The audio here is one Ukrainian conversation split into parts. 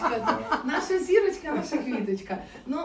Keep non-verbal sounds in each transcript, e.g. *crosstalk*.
Сонечка, наша зірочка, наша квіточка. Ну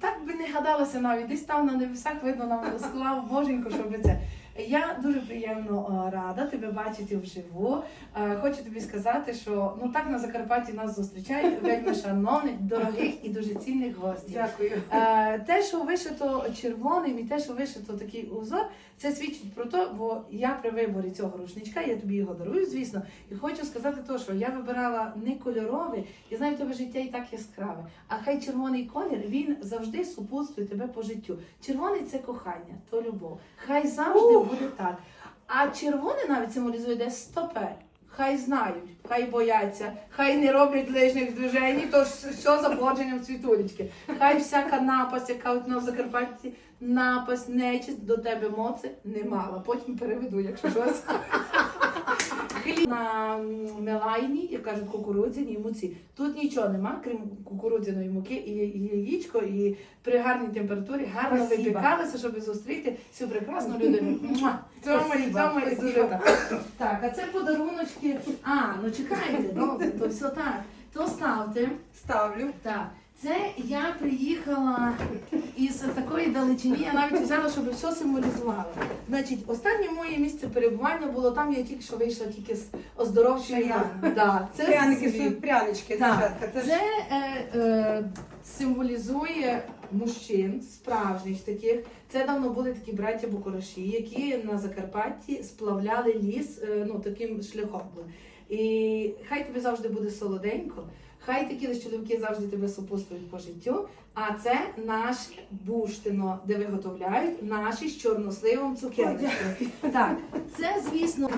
так би не гадалося навіть, десь там на небесах видно нам склав Боженько, щоб це. Я дуже приємно е, рада тебе бачити вживу. Е, Хочу тобі сказати, що ну так на Закарпатті нас зустрічають вельми шановних, дорогих і дуже цінних гостей. Дякую. Е, Те, що вишито червоним, і те, що вишито такий узор, це свідчить про те, бо я при виборі цього рушничка, я тобі його дарую, звісно, і хочу сказати то, що я вибирала не кольоровий, і знаю, тебе життя і так яскраве. А хай червоний колір він завжди супутствує тебе по життю. Червоний це кохання, то любов. Хай завжди буде так. А червоний навіть символізує де стопе. Хай знають, хай бояться, хай не роблять лишніх движень, то що за походженням цвітулечки. Хай всяка напасть, яка от на Закарпатті, напасть, нечисть до тебе моци не мала. Потім переведу, якщо щось. Хліб на мелайні, як кажуть, кукурудзяній муці. Тут нічого нема, крім кукурудзяної муки і, яєчко, і при гарній температурі гарно випікалися, щоб зустріти цю прекрасну людину. І дуже так. Так, а це подаруночки. А, ну чекайте, добре, то все так. То ставте. Ставлю. Так. Це я приїхала із такої далечині, я навіть взяла, щоб все символізувало. Значить, останнє моє місце перебування було там, я тільки що вийшла тільки з оздоровчої. Да, це Пряники, свій. прянички, Так. дівчатка. Це ж е, е, символізує мужчин, справжніх таких. Це давно були такі браття Букураші, які на Закарпатті сплавляли ліс е, ну, таким шляхом. були. І хай тобі завжди буде солоденько, хай такі чоловіки завжди тебе супутствують по життю. А це наш буштино, де виготовляють наші з чорносливом цукерки. Так, це звісно.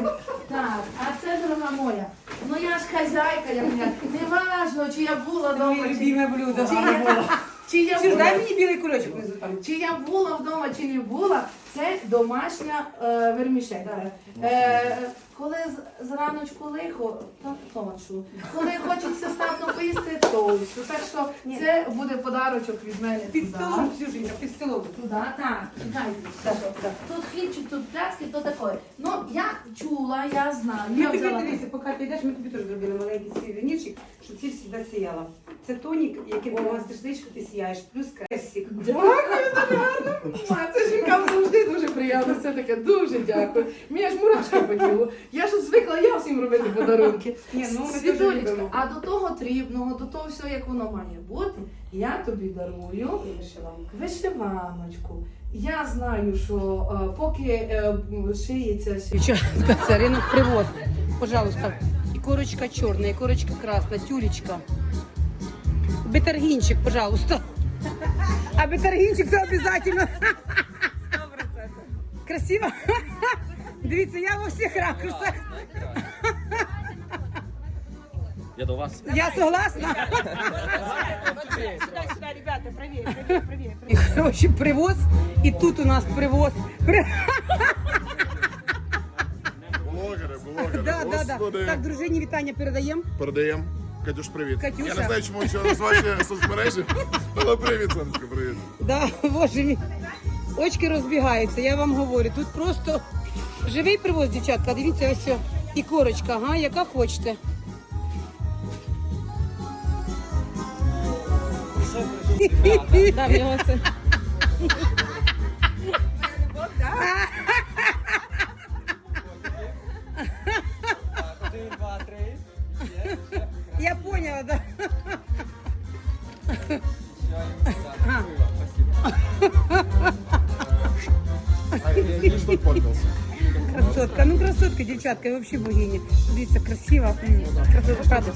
Так, а це дорога моя. Ну я ж хазяйка, я. Не важно, чи я була вдома, чи, любиме блюдо. чи я, чи я Чи ж дай була. мені білий кульочок внизу там. Чи я була вдома, чи не була, це домашня е, вермішелька. Е, коли з- зраночку лихо, то тоншу. Коли хочеться статно поїсти, товщу. Так що це буде подарочок від мене. Під туди. столом, Ксюшенька, під столом. Туди, так. Тут хлібчик, тут пляцки, то таке. Ну, я чула, я знаю. Ми Я тобі взяла- дивися, поки ти йдеш, ми тобі теж зробили маленький свій вінірчик, щоб ти завжди сіяла. Це тонік, яким ти мастиш личко, ти сіяєш, плюс кресик. Дякую, дуже гарно. А, Це жінкам завжди дуже приємно. Це таке дуже дякую. Мені аж мурашки по тілу. Я ж звикла я всім робити подарунки. Ні, ну ми теж Світулечка, любимо. а до того трібного, до того всього, як воно має бути, я тобі дарую вишиваночку. Я знаю, що е, поки е, шиється Дівчатка, це ринок привоз. Пожалуйста. І корочка чорна, і корочка красна, тюлечка. Бетаргінчик, пожалуйста. А бетаргінчик це обов'язково. Красиво? Дивіться, я во всіх ракурсах. Я до вас. Я согласна. Сюда, сюда, ребята, правее, правее, правее. І, коротше, привоз. І тут у нас привоз. Блогери, блогери. Да, да, да. Господи. Так, дружині вітання передаємо. Передаємо. Катюш, привіт. Катюша. Я не знаю, чому цього назвати соцмережі. Але привіт, сонечко, привіт. Да, боже мій. Очки розбігаються, я вам говорю. Тут просто живий привоз, дівчатка. Дивіться, ось о. і корочка, ага, яка хочете. Да, в Ну, красотка, дівчатка, і взагалі богиня. Дивіться, красива. М, Красотка, правда.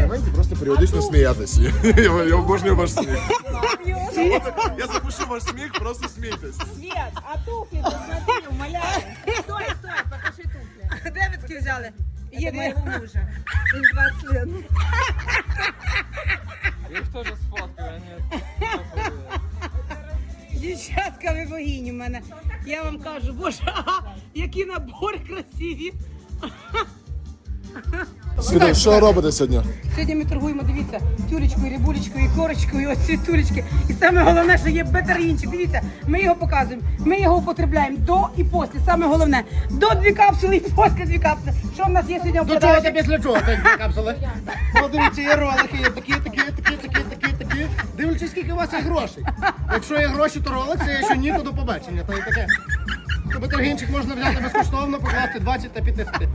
Моменті, просто періодично сміятися. *laughs* Я, я обожнюю ваш сміх. Я запишу ваш сміх, просто смійтесь. Свет, а туфли посмотри, умоляю. Стой, стой, покажи туфли. Де ви такі взяли? Это Є моего мужа. Им 20 лет. Я їх теж сфоткаю, а не Дівчатка, ви богині в мене. Я вам кажу, боже, ага, які набори красиві. Світа, що робите сьогодні? Сьогодні ми торгуємо, дивіться, тюлечкою, рибулечкою, і корочкою, оці тюлечки. І саме головне, що є бетарінчик. Дивіться, ми його показуємо. Ми його употребляємо до і після. Саме головне, до дві капсули і після дві капсули. Що в нас є сьогодні в До чого продажі? ти після чого дві капсули? *laughs* Ну, дивіться, є ролики, є такі, такі, дивлячись, скільки у вас є грошей. Якщо є гроші, то ролиться, якщо ні, то до побачення. Та й таке. Тобто тергінчик можна взяти безкоштовно, покласти 20 та 50.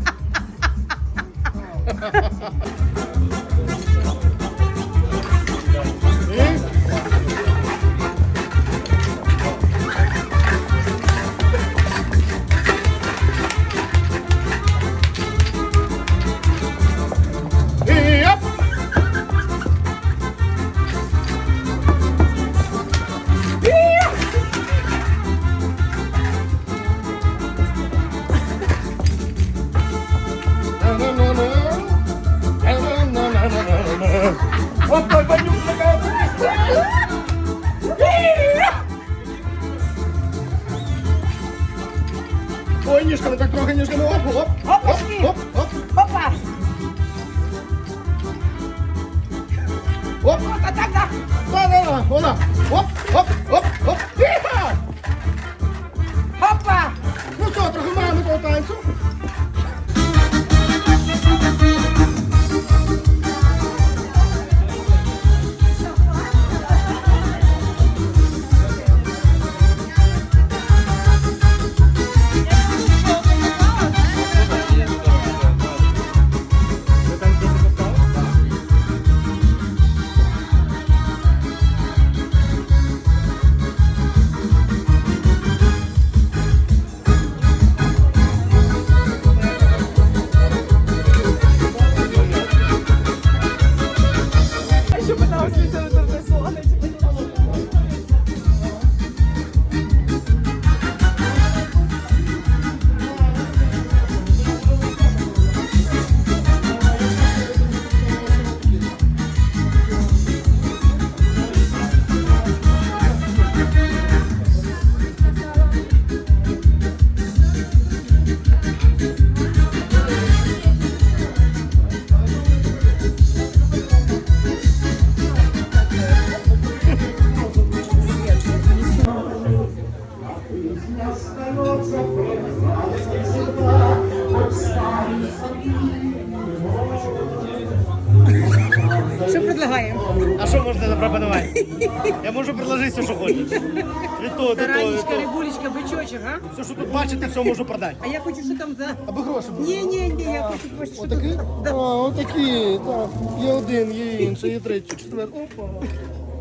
То, то. рибулечка, бичочок, а? Все, що тут бачите, все можу продати. А я хочу, що там за... Аби гроші були. Ні, ні, ні, я хочу, хочу, що тут... А, Да, отакі, так. Є один, є інший, є третій, четвертий. Опа.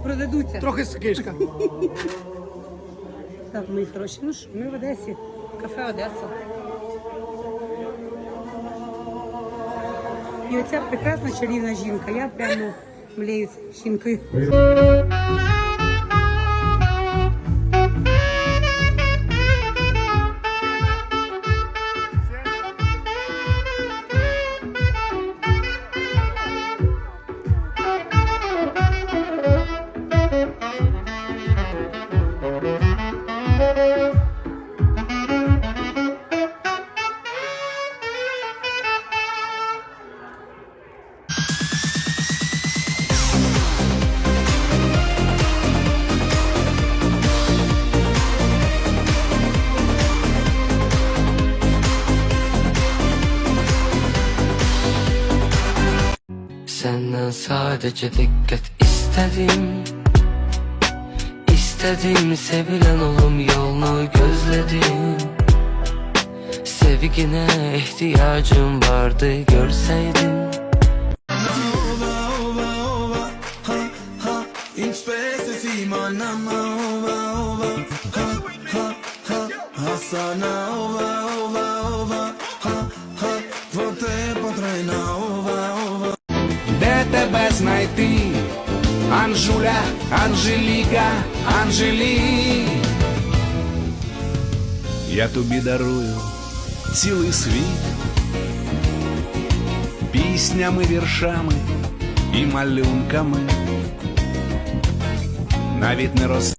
продадуться. Трохи скишка. Так, мої хороші, ну що, ми в Одесі, кафе Одеса. І оця прекрасна чарівна жінка. Я прямо млею цією жінкою. Senden sadece dikkat istedim İstedim sevilen olum yolunu gözledim Sevgine ihtiyacım vardı görseydin In spese si manama ova ova ha ha ha Hasana ova ova ova ha ha Вот потрай на ова ова Де тебе знайти? Анжуля, Анжеліка, Анжелі. Я тобі дарую цілий світ піснями, віршами і малюнками. Навіть не роз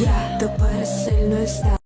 Я тепер сильною став.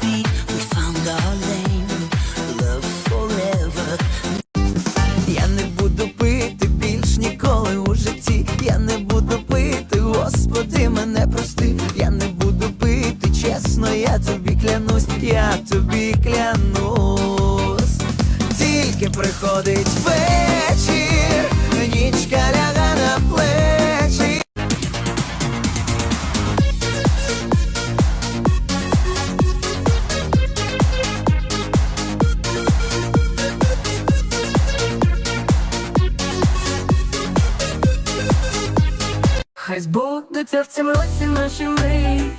be Хай збудуться в цім році наші мрії,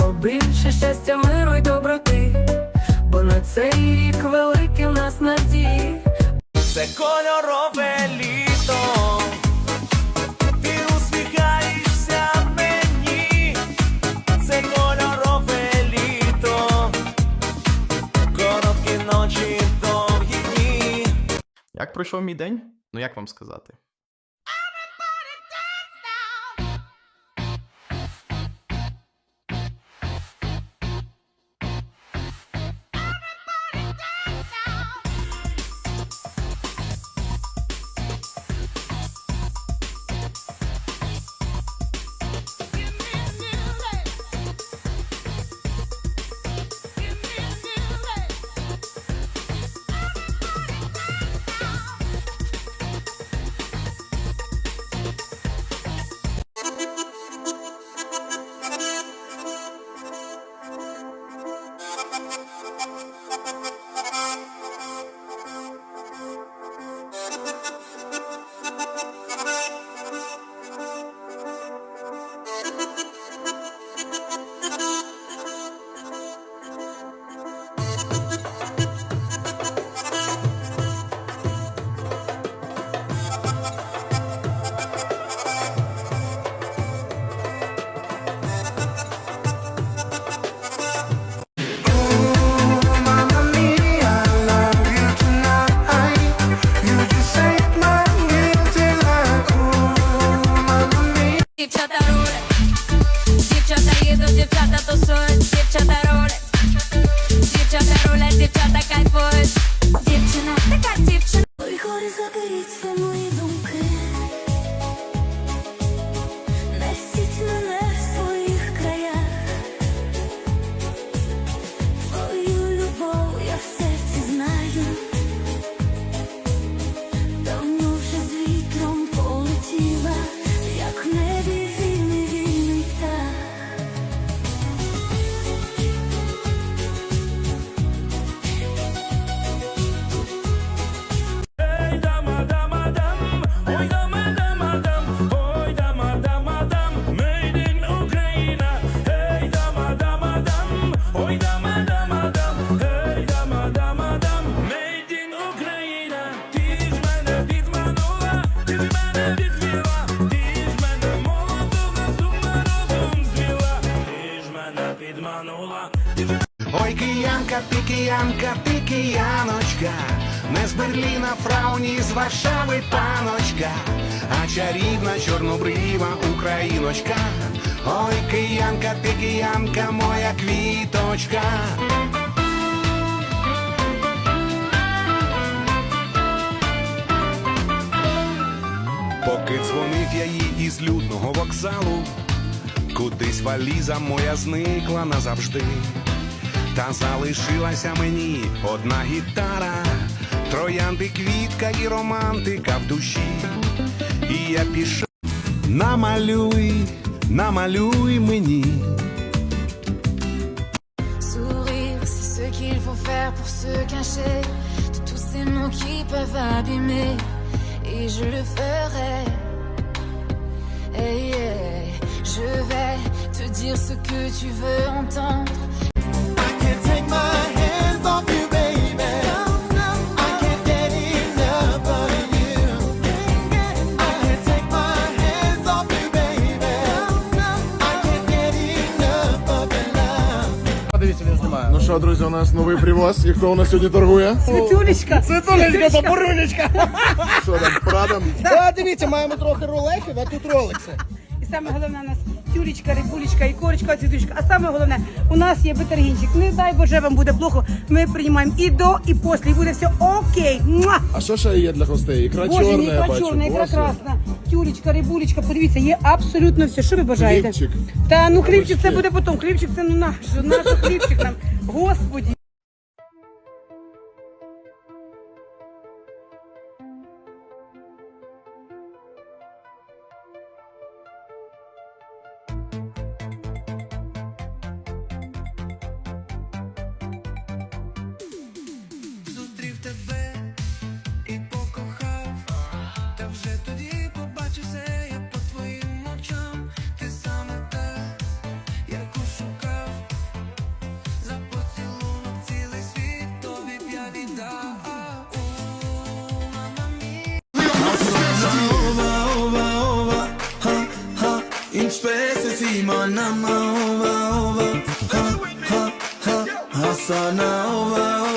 побільше щастя, миру й доброти, бо на цей рік великий в нас надії. Це кольорове літо. Як пройшов мій день? Ну як вам сказати? Не Фрауні, з Варшави паночка, а чарівна чорнобрива україночка. Ой, киянка, ти киянка, моя квіточка. Поки дзвонив я їй із людного вокзалу, кудись валіза моя зникла назавжди. Та залишилася мені одна гітара, троянди, квітка і романтика в душі. І я пішов, намалюй, намалюй мені. Sourire, c'est ce qu'il faut faire pour se cacher de tous ces mots qui peuvent abîmer. Et je le ferai. Hey, hey, je vais te dire ce que tu veux entendre. I can't take my hands Що, друзі, у нас новий привоз. І хто у нас сьогодні торгує? Світулечка. Світулечка, бабурунечка. Що там, прадам? А, дивіться, маємо трохи роликів, а тут роликси. І саме головне у нас тюлечка, рибулечка, і корочка, цвіточка. А саме головне, у нас є бетергінчик. Не дай Боже, вам буде плохо. Ми приймаємо і до, і після, і буде все окей. Муа! А що ще є для гостей? Ікра Боже, чорна, мій я ікра бачу. чорна, ікра Боже. красна, тюлечка, рибулечка. Подивіться, є абсолютно все. Що ви бажаєте? Хлібчик. Та ну хлібчик це буде потім. Хлібчик це ну наш, наш хлібчик нам. Господі. Specie manama, ova, ova, ha, ha, ha, Hasana, ova, ova,